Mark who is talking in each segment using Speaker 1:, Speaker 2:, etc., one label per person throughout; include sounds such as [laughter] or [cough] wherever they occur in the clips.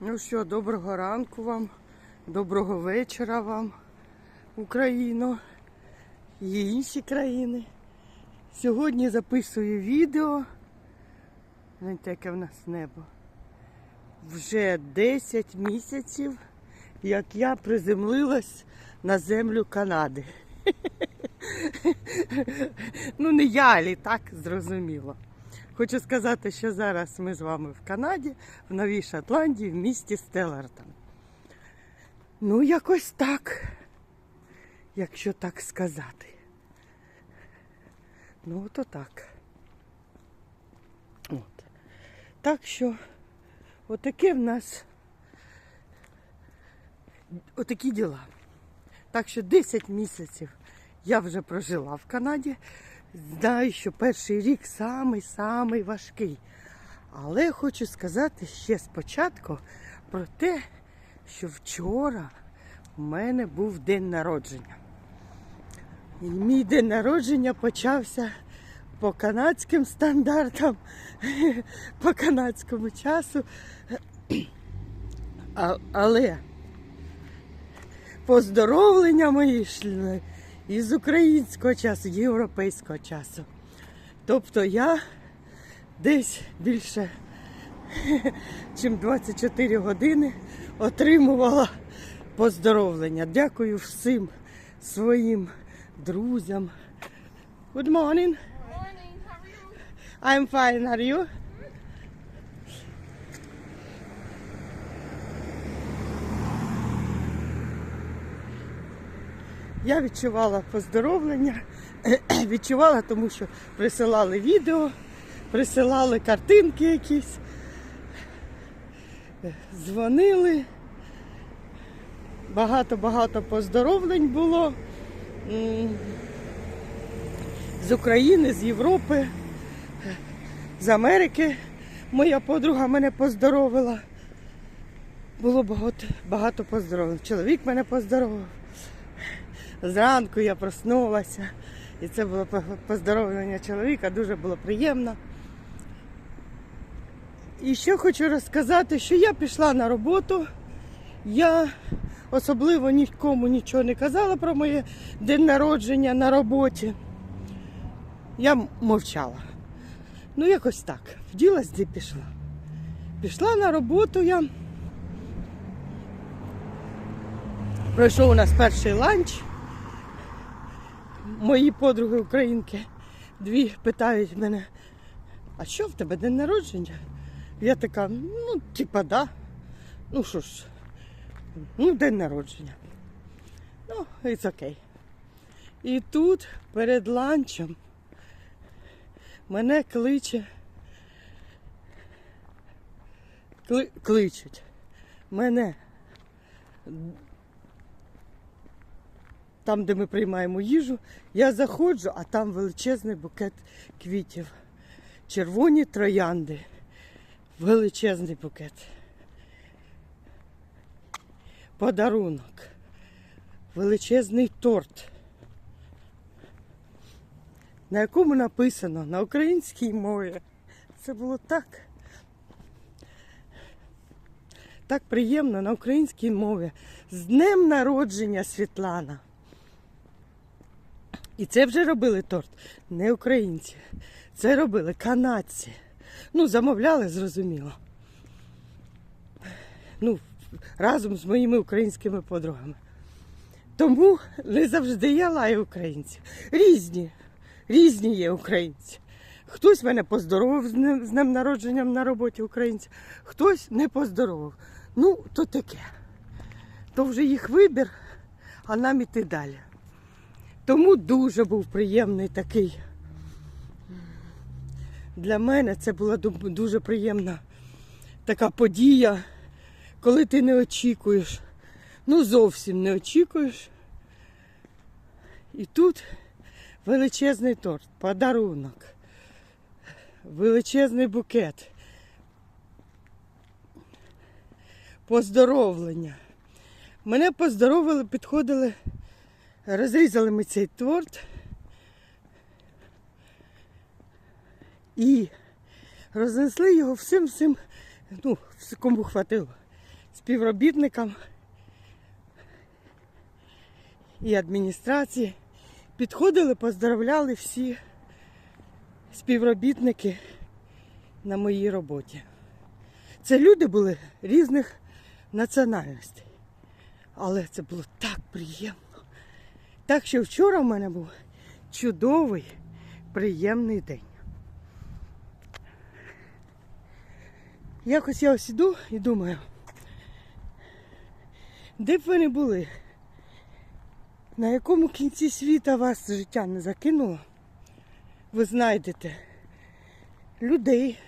Speaker 1: Ну що, доброго ранку вам, доброго вечора вам, Україно і інші країни. Сьогодні записую відео. Гляньте, яке в нас небо. Вже 10 місяців, як я приземлилась на землю Канади. [laughs] Ну, не я, а літак, зрозуміло. Хочу сказати, що зараз ми з вами в Канаді, в Новій Шотландії, в місті Стеллартон. Ну, якось так, якщо так сказати. Ну, то так. От. Так що, отаке в нас отакі діла. Так що 10 місяців я вже прожила в Канаді. Знаю, що перший рік самий-самий важкий. Але хочу сказати ще спочатку про те, що вчора у мене був день народження. І мій день народження почався по канадським стандартам, [laughs] по канадському часу. Але поздоровлення мої йшли із українського часу, європейського часу. Тобто я десь більше, [laughs] ніж 24 години отримувала поздоровлення. Дякую всім своїм друзям. Good morning.
Speaker 2: Morning, how are you?
Speaker 1: I'm fine, are you? Я відчувала поздоровлення, [clears throat] відчувала, тому що присилали відео, присилали картинки якісь, дзвонили. Багато-багато поздоровлень було з України, з Європи з Америки. Моя подруга мене поздоровила. Було багато, багато поздоровлень. Чоловік мене поздоровив. Зранку я проснулася. І це було поздоровлення чоловіка, дуже було приємно. І ще хочу розказати, що я пішла на роботу. Я особливо нікому нічого не казала про моє день народження на роботі. Я мовчала. Ну, якось так. Вділась, де пішла. Пішла на роботу я. Пройшов у нас перший ланч. Мої подруги українки дві питають мене, а що в тебе день народження? Я така, ну, типа, да. Ну що ж, ну, день народження. Ну, it's окей. І тут перед ланчем мене кличе. Кли, кличуть мене там, де ми приймаємо їжу, я заходжу, а там величезний букет квітів. Червоні троянди. Величезний букет. Подарунок. Величезний торт на якому написано на українській мові. Це було так. Так приємно на українській мові. З днем народження Світлана. І це вже робили торт. Не українці. Це робили канадці. Ну, замовляли, зрозуміло. Ну, разом з моїми українськими подругами. Тому не завжди я лаю українців. Різні. Різні є українці. Хтось мене поздоровив з днем, народженням на роботі українців, хтось не поздоровив. Ну, то таке. То вже їх вибір, а нам іти далі. Тому дуже був приємний такий. Для мене це була дуже приємна така подія, коли ти не очікуєш. Ну, зовсім не очікуєш. І тут величезний торт, подарунок, величезний букет, поздоровлення. Мене поздоровили, підходили, розрізали ми цей торт і рознесли його всім всім, ну, кому хватило. співробітникам і адміністрації. Підходили, поздравляли всі співробітники на моїй роботі. Це люди були різних національностей. Але це було так приємно. Так що вчора в мене був чудовий, приємний день. Якось я ось іду і думаю, де б ви не були, на якому кінці світа вас життя не закинуло, ви знайдете людей,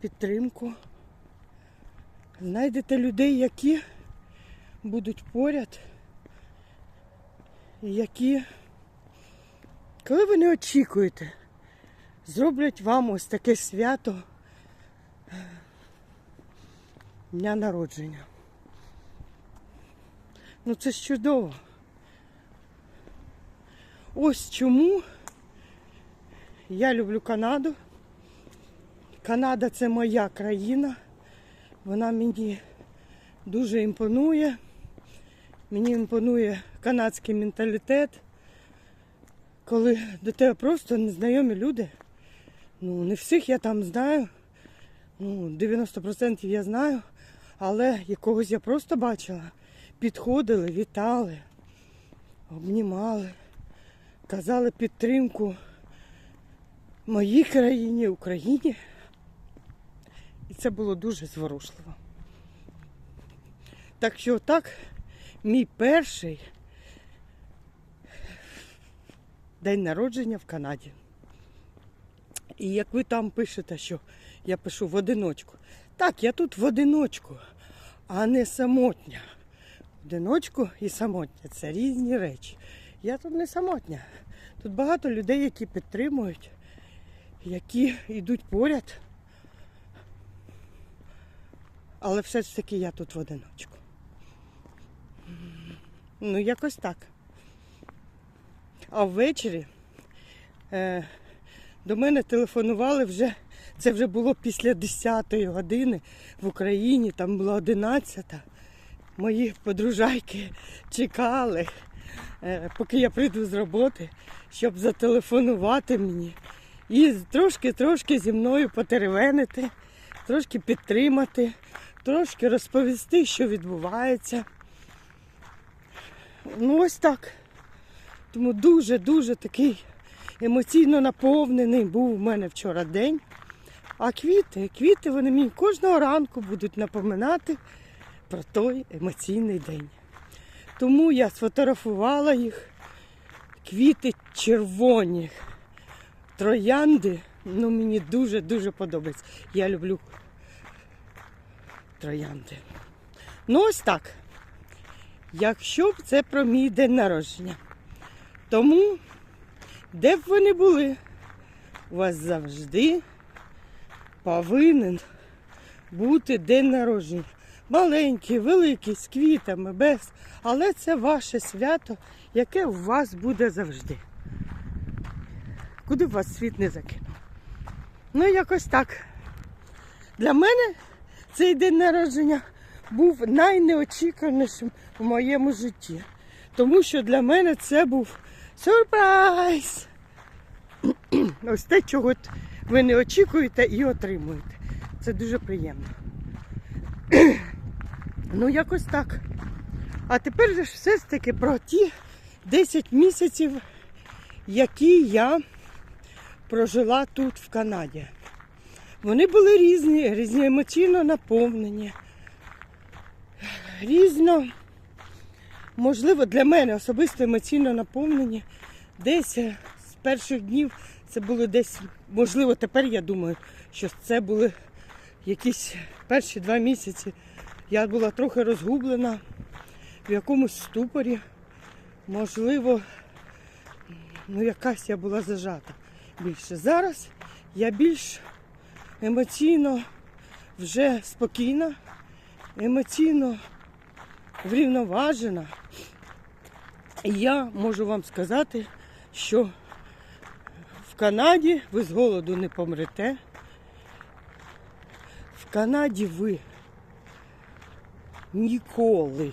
Speaker 1: підтримку, знайдете людей, які будуть поряд, які, коли ви не очікуєте, зроблять вам ось таке свято дня народження. Ну це ж чудово. Ось чому я люблю Канаду. Канада це моя країна. Вона мені дуже імпонує. Мені імпонує канадський менталітет, коли до тебе просто незнайомі люди. Ну, не всіх я там знаю. Ну, 90% я знаю, але якогось я просто бачила. Підходили, вітали, обнімали, казали підтримку моїй країні, Україні. І це було дуже зворушливо. Так що так, мій перший день народження в Канаді. І як ви там пишете, що я пишу в одиночку. Так, я тут в одиночку, а не самотня. Одиночку і самотня це різні речі. Я тут не самотня. Тут багато людей, які підтримують, які йдуть поряд. Але все ж таки я тут в одиночку. Ну, якось так. А ввечері е, до мене телефонували вже, це вже було після 10-ї години в Україні, там була 11-та. Мої подружайки чекали, е, поки я прийду з роботи, щоб зателефонувати мені і трошки-трошки зі мною потеревенити, трошки підтримати, трошки розповісти, що відбувається. Ну ось так. Тому дуже-дуже такий емоційно наповнений був у мене вчора день. А квіти, квіти вони мені кожного ранку будуть напоминати про той емоційний день. Тому я сфотографувала їх. Квіти червоні, троянди. Ну, мені дуже-дуже подобається. Я люблю троянди. Ну, ось так. Якщо б це про мій день народження. Тому, де б ви не були, у вас завжди повинен бути день народження. Маленький, великий, з квітами, без. Але це ваше свято, яке у вас буде завжди. Куди б вас світ не закинув. Ну, якось так. Для мене цей день народження був найнеочікуванішим в моєму житті. Тому що для мене це був сюрприз. [clears throat] Ось те, чого ви не очікуєте і отримуєте. Це дуже приємно. [clears throat] Ну, якось так. А тепер же все ж таки про ті 10 місяців, які я прожила тут, в Канаді. Вони були різні, різні емоційно наповнені, різно, можливо, для мене особисто емоційно наповнені. Десь е, з перших днів це було десь, можливо, тепер я думаю, що це були якісь перші два місяці. Я була трохи розгублена в якомусь ступорі. Можливо, ну якась я була зажата більше. Зараз я більш емоційно вже спокійна, емоційно врівноважена. І я можу вам сказати, що в Канаді ви з голоду не помрете. В Канаді ви ніколи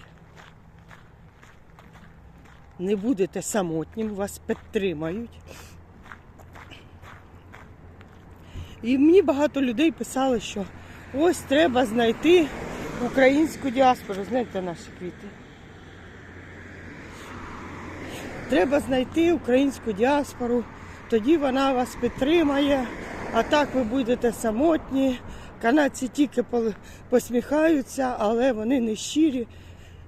Speaker 1: не будете самотнім, вас підтримають. І мені багато людей писали, що ось треба знайти українську діаспору. Знаєте наші квіти. Треба знайти українську діаспору, тоді вона вас підтримає, а так ви будете самотні. Канадці тільки посміхаються, але вони не щирі.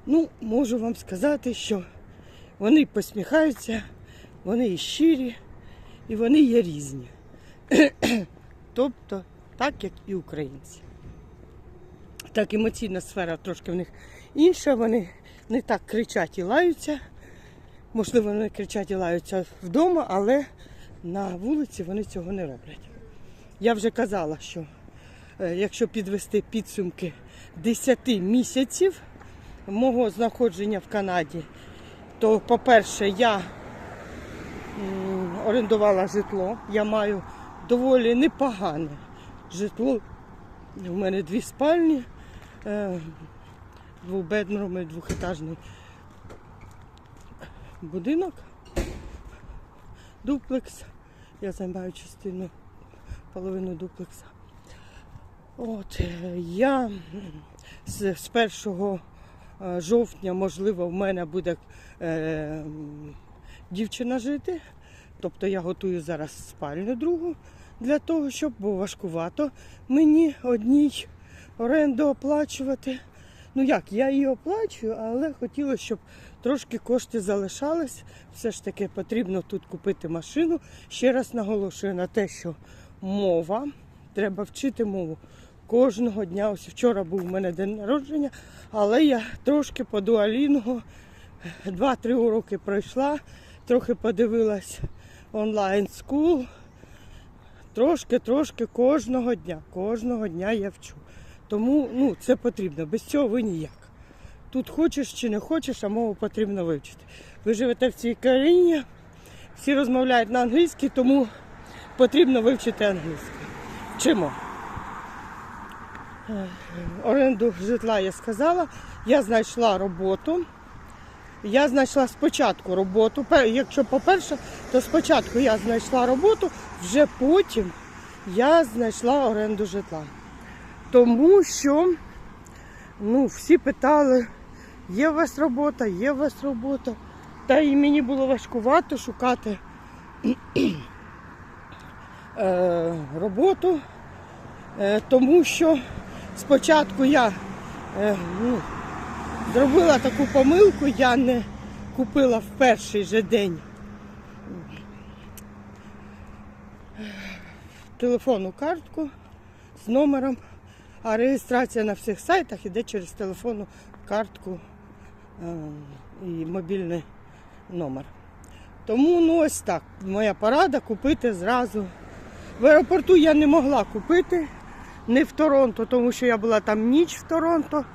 Speaker 1: Ну, можу вам сказати, що вони посміхаються, вони і щирі, і вони є різні. [clears throat] тобто, так як і українці. Так, емоційна сфера трошки в них інша, вони не так кричать і лаються. Можливо, вони кричать і лаються вдома, але на вулиці вони цього не роблять. Я вже казала, що е, якщо підвести підсумки 10 місяців мого знаходження в Канаді, то, по-перше, я орендувала житло. Я маю доволі непогане житло. У мене дві спальні, е, і двохетажний будинок, дуплекс. Я займаю частину половину дуплекса. От е, я з, з 1 е, жовтня, можливо, в мене буде е, дівчина жити. Тобто я готую зараз спальню другу для того, щоб бо важкувато мені одній оренду оплачувати. Ну як, я її оплачую, але хотілося, щоб трошки кошти залишались. Все ж таки потрібно тут купити машину. Ще раз наголошую на те, що мова, треба вчити мову кожного дня. Ось вчора був у мене день народження, але я трошки по дуалінгу два-три уроки пройшла, трохи подивилась онлайн скул. Трошки-трошки кожного дня. Кожного дня я вчу. Тому ну, це потрібно. Без цього ви ніяк. Тут хочеш чи не хочеш, а мову потрібно вивчити. Ви живете в цій країні, всі розмовляють на англійській, тому потрібно вивчити англійську. Вчимо. Е, Оренду житла я сказала. Я знайшла роботу. Я знайшла спочатку роботу. Якщо по-перше, то спочатку я знайшла роботу, вже потім я знайшла оренду житла. Тому що ну, всі питали, є у вас робота, є у вас робота. Та і мені було важкувато шукати [clears throat] е, роботу, е, тому що спочатку я е, ну, зробила таку помилку, я не купила в перший же день телефонну картку з номером, а реєстрація на всіх сайтах іде через телефонну картку е, і мобільний номер. Тому ну ось так. Моя порада купити зразу. В аеропорту я не могла купити, не в Торонто, тому що я була там ніч в Торонто.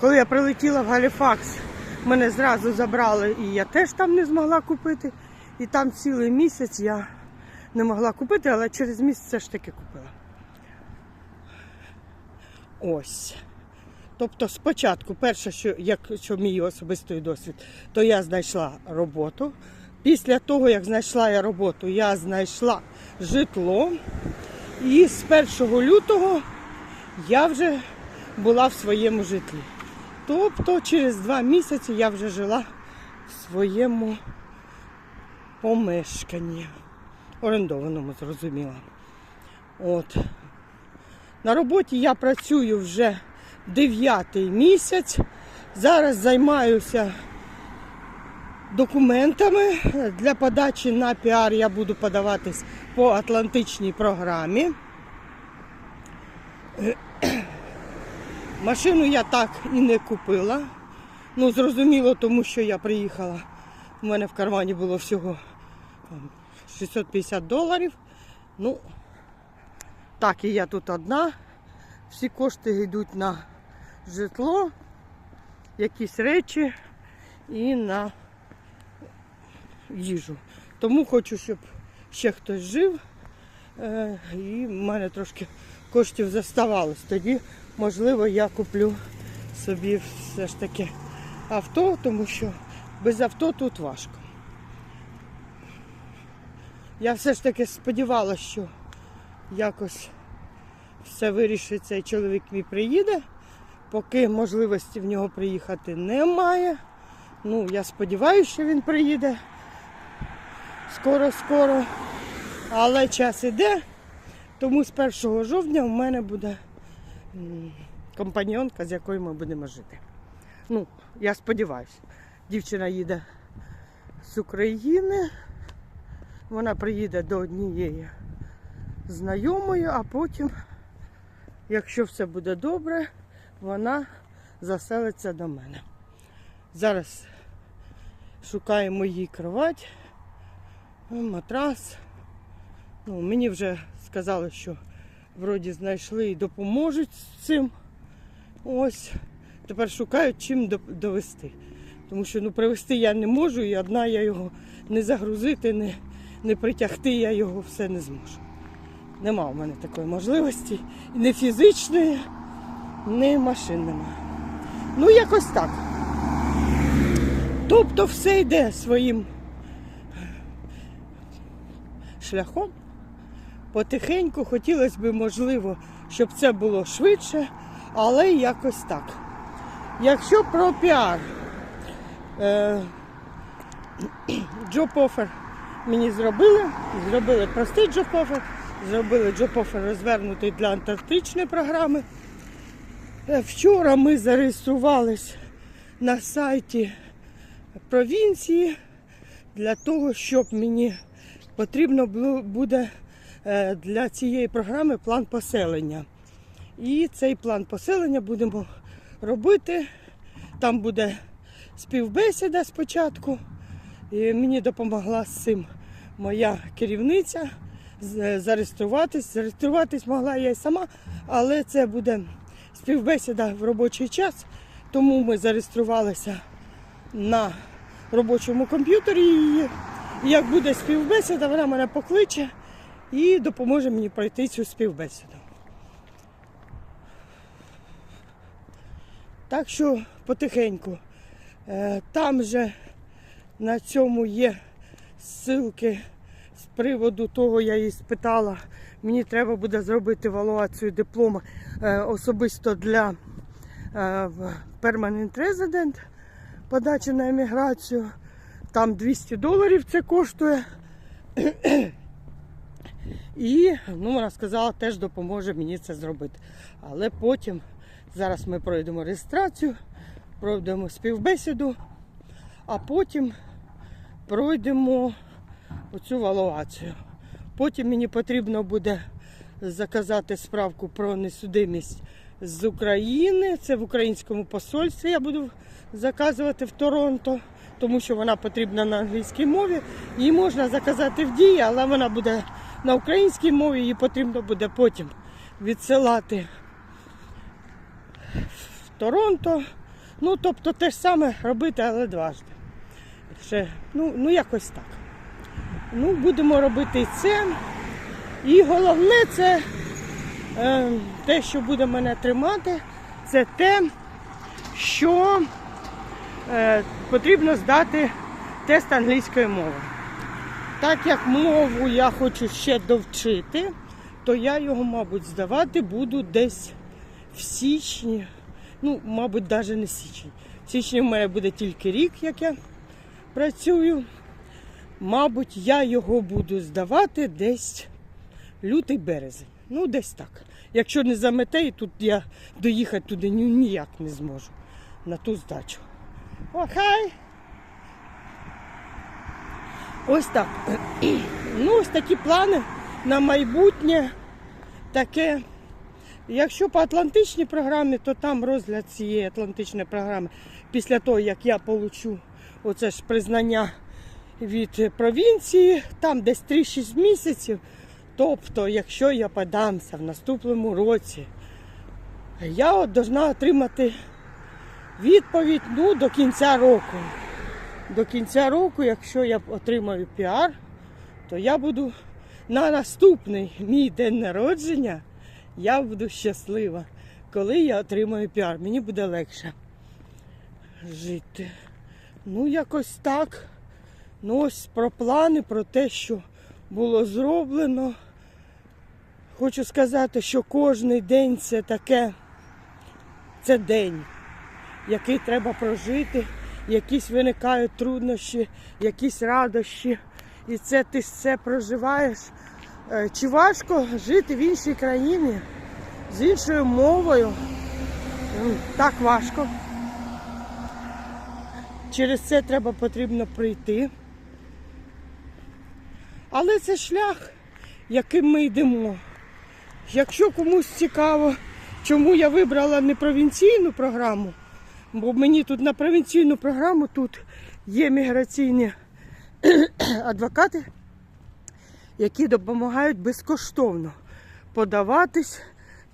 Speaker 1: Коли я прилетіла в Галіфакс, мене зразу забрали і я теж там не змогла купити. І там цілий місяць я не могла купити, але через місяць все ж таки купила. Ось. Тобто спочатку, перше, що, якщо мій особистий досвід, то я знайшла роботу. Після того, як знайшла я роботу, я знайшла житло. І з 1 лютого я вже була в своєму житлі. Тобто через два місяці я вже жила в своєму помешканні. Орендованому, зрозуміло. От. На роботі я працюю вже дев'ятий місяць. Зараз займаюся документами. Для подачі на піар я буду подаватись по Атлантичній програмі. Машину я так і не купила. Ну, зрозуміло, тому що я приїхала. У мене в кармані було всього 650 доларів. Ну, так, і я тут одна. Всі кошти йдуть на житло, якісь речі і на їжу. Тому хочу, щоб ще хтось жив. е, І в мене трошки коштів заставалось. Тоді, можливо, я куплю собі все ж таки авто, тому що без авто тут важко. Я все ж таки сподівалася, що якось все вирішиться і чоловік мій приїде. Поки можливості в нього приїхати немає. Ну, я сподіваюся, що він приїде скоро-скоро. Але час іде, тому з 1 жовтня в мене буде компаньонка, з якою ми будемо жити. Ну, я сподіваюся. Дівчина їде з України. Вона приїде до однієї знайомої, а потім, якщо все буде добре, вона заселиться до мене. Зараз шукаємо їй кровать, матрас. Ну, мені вже сказали, що вроді знайшли і допоможуть з цим. Ось. Тепер шукають чим довести. Тому що ну, привезти я не можу, і одна я його не загрузити, не, не притягти, я його все не зможу. Нема в мене такої можливості. І не фізичної, ні машин немає. Ну, якось так. Тобто все йде своїм шляхом. Потихеньку хотілося б, можливо, щоб це було швидше, але якось так. Якщо про піар, е, [clears throat] джоб-офер мені зробили, зробили простий джоб-офер, зробили джоб-офер розвернутий для антарктичної програми. Е, Вчора ми зареєструвались на сайті провінції для того, щоб мені потрібно буде е, для цієї програми план поселення. І цей план поселення будемо робити. Там буде співбесіда спочатку. І мені допомогла з цим моя керівниця зареєструватись. Зареєструватись могла я й сама, але це буде співбесіда в робочий час. Тому ми зареєструвалися на робочому комп'ютері. І як буде співбесіда, вона мене покличе і допоможе мені пройти цю співбесіду. Так що потихеньку. Е, Там же на цьому є ссылки приводу того, я її спитала. Мені треба буде зробити евалуацію диплома е, особисто для Permanent Resident подачі на еміграцію. Там 200 доларів це коштує. І ну, вона сказала, теж допоможе мені це зробити. Але потім, зараз ми пройдемо реєстрацію, пройдемо співбесіду, а потім пройдемо оцю валуацію. Потім мені потрібно буде заказати справку про несудимість з України. Це в українському посольстві я буду заказувати в Торонто, тому що вона потрібна на англійській мові. Її можна заказати в дії, але вона буде на українській мові, її потрібно буде потім відсилати в Торонто. Ну, тобто те ж саме робити, але дважди. Ще, ну, ну якось так. Ну, будемо робити це. І головне це е, те, що буде мене тримати, це те, що е, потрібно здати тест англійської мови. Так як мову я хочу ще довчити, то я його, мабуть, здавати буду десь в січні. Ну, мабуть, навіть не січень. В січні в мене буде тільки рік, як я працюю. Мабуть, я його буду здавати десь лютий березень. Ну, десь так. Якщо не замете, і тут я доїхати туди ні- ніяк не зможу на ту здачу. Охай! Ось так. Ну, ось такі плани на майбутнє. Таке. Якщо по Атлантичній програмі, то там розгляд цієї Атлантичної програми після того, як я получу оце ж признання від провінції, там десь 3-6 місяців. Тобто, якщо я подамся в наступному році, я от должна отримати відповідь ну, до кінця року. До кінця року, якщо я отримаю піар, то я буду на наступний мій день народження, я буду щаслива коли я отримаю піар. Мені буде легше жити. Ну, якось так. Ну, ось про плани, про те, що було зроблено. Хочу сказати, що кожен день це таке, це день, який треба прожити, якісь виникають труднощі, якісь радощі. І це ти все проживаєш. Е, Чи важко жити в іншій країні з іншою мовою? Так важко. Через це треба потрібно прийти. Але це шлях, яким ми йдемо. Якщо комусь цікаво, чому я вибрала не провінційну програму, бо мені тут на провінційну програму тут є міграційні [clears throat] адвокати, які допомагають безкоштовно подаватись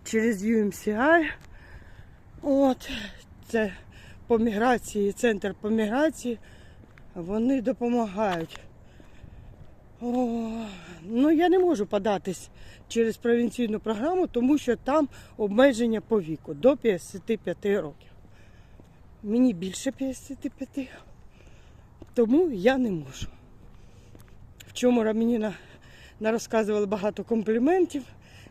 Speaker 1: через UMCI. От, це по міграції, центр по міграції. Вони допомагають. О, ну я не можу податись через провінційну програму, тому що там обмеження по віку до 55 років. Мені більше 55, тому я не можу. Вчора мені на, на розказували багато компліментів.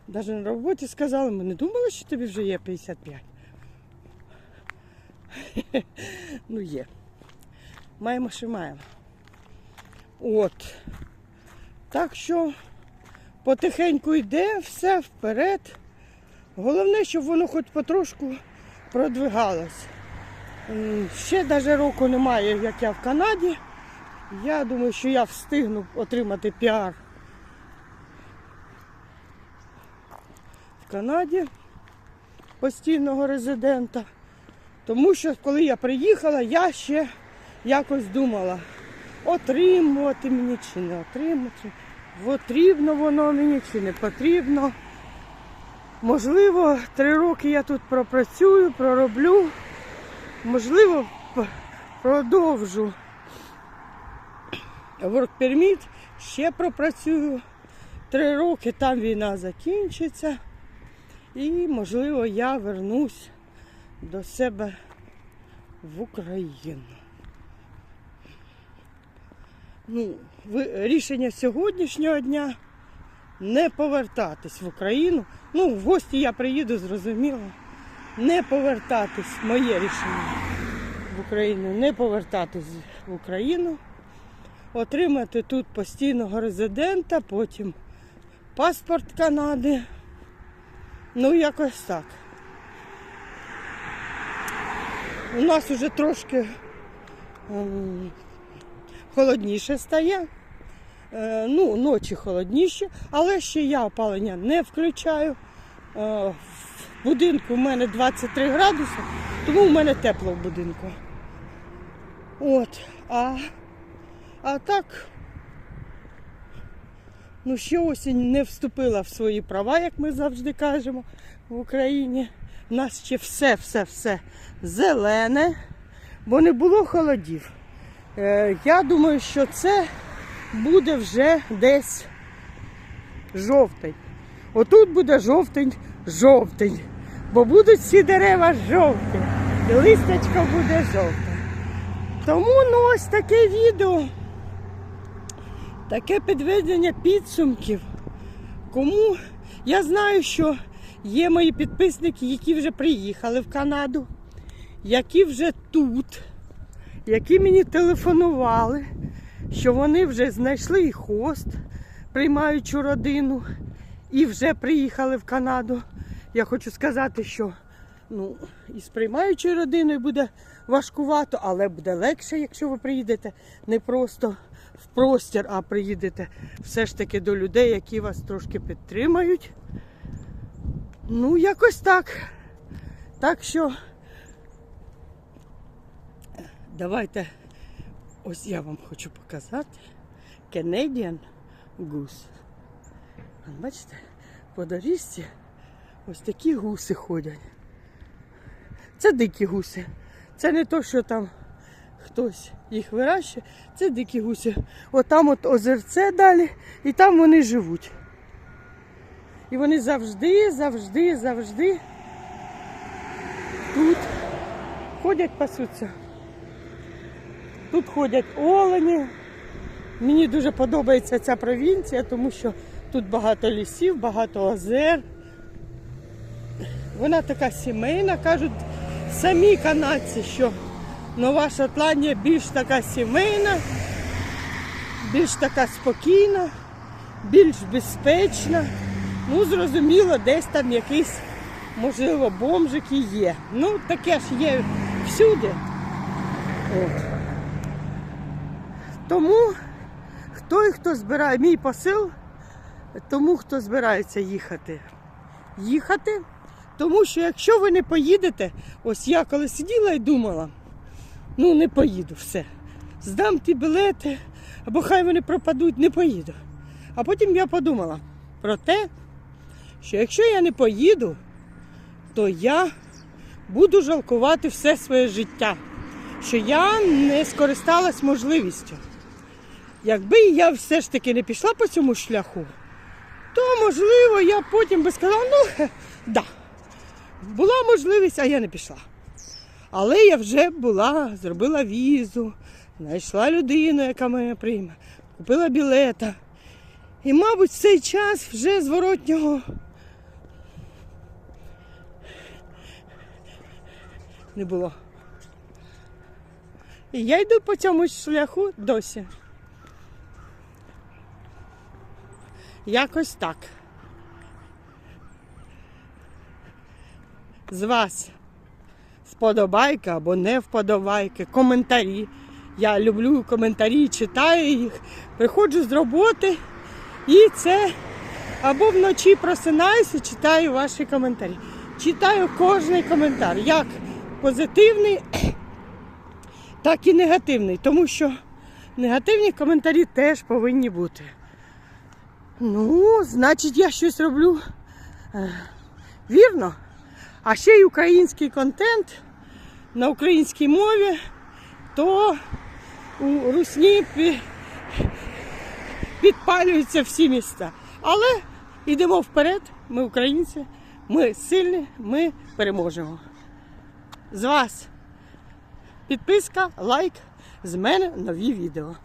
Speaker 1: Навіть на роботі сказали, ми не думали, що тобі вже є 55. [laughs] Ну є. Маємо, що маємо. От. Так що потихеньку йде все вперед. Головне, щоб воно хоч потрошку продвигалось. Ще навіть року немає, як я в Канаді. Я думаю, що я встигну отримати піар в Канаді постійного резидента. Тому що коли я приїхала, я ще якось думала, отримувати мені чи не отримати. Потрібно воно мені чи не потрібно. Можливо, три роки я тут пропрацюю, пророблю. Можливо, продовжу permit, ще пропрацюю. Три роки там війна закінчиться. І, можливо, я вернусь до себе в Україну. Ну, рішення сьогоднішнього дня не повертатись в Україну. Ну, в гості я приїду, зрозуміло. Не повертатись, моє рішення в Україну, не повертатись в Україну, отримати тут постійного резидента, потім паспорт Канади. Ну, якось так. У нас уже трошки ем, холодніше стає. Е, ну, ночі холодніші, але ще я опалення не включаю. Е, в будинку в мене 23 градуси, тому в мене тепло в будинку. От. А, а так, ну ще осінь не вступила в свої права, як ми завжди кажемо в Україні. У нас ще все, все, все зелене, бо не було холодів. Е, я думаю, що це буде вже десь жовтень. Отут буде жовтень, жовтень. Бо будуть всі дерева жовті. І листячко буде жовте. Тому ну ось таке відео. Таке підведення підсумків. Кому я знаю, що є мої підписники, які вже приїхали в Канаду, які вже тут, які мені телефонували, що вони вже знайшли і хост, приймаючу родину, і вже приїхали в Канаду. Я хочу сказати, що ну, із приймаючою родиною буде важкувато, але буде легше, якщо ви приїдете не просто в простір, а приїдете все ж таки до людей, які вас трошки підтримають. Ну, якось так. Так що давайте ось я вам хочу показати Canadian Goose. Бачите, по доріжці ось такі гуси ходять. Це дикі гуси. Це не то, що там хтось їх вирощує, це дикі гуси. Отам от озерце далі, і там вони живуть. І вони завжди, завжди, завжди тут ходять пасуться. Тут ходять олені. Мені дуже подобається ця провінція, тому що тут багато лісів, багато озер. Вона така сімейна, кажуть самі канадці, що Нова Шотландія більш така сімейна, більш така спокійна, більш безпечна. Ну, зрозуміло, десь там якийсь, можливо, бомжик і є. Ну, таке ж є всюди. От. Тому той, хто збирає мій посил, тому хто збирається їхати. Їхати, тому що якщо ви не поїдете, ось я коли сиділа і думала, ну не поїду, все. Здам ті білети, або хай вони пропадуть, не поїду. А потім я подумала про те, що якщо я не поїду, то я буду жалкувати все своє життя, що я не скористалась можливістю. Якби я все ж таки не пішла по цьому шляху, то можливо я потім би сказала, ну да, була можливість, а я не пішла. Але я вже була, зробила візу, знайшла людину, яка мене прийме, купила білета. І, мабуть, в цей час вже зворотнього не було. І я йду по цьому шляху досі. Якось так. З вас вподобайка або не вподобайки, коментарі. Я люблю коментарі, читаю їх, приходжу з роботи і це або вночі просинаюся, читаю ваші коментарі. Читаю кожний коментар, як позитивний, так і негативний, тому що негативні коментарі теж повинні бути. Ну, значить, я щось роблю е, вірно. А ще й український контент на українській мові, то у Русні підпалюються всі міста. Але йдемо вперед, ми українці, ми сильні, ми переможемо. З вас підписка, лайк, з мене нові відео.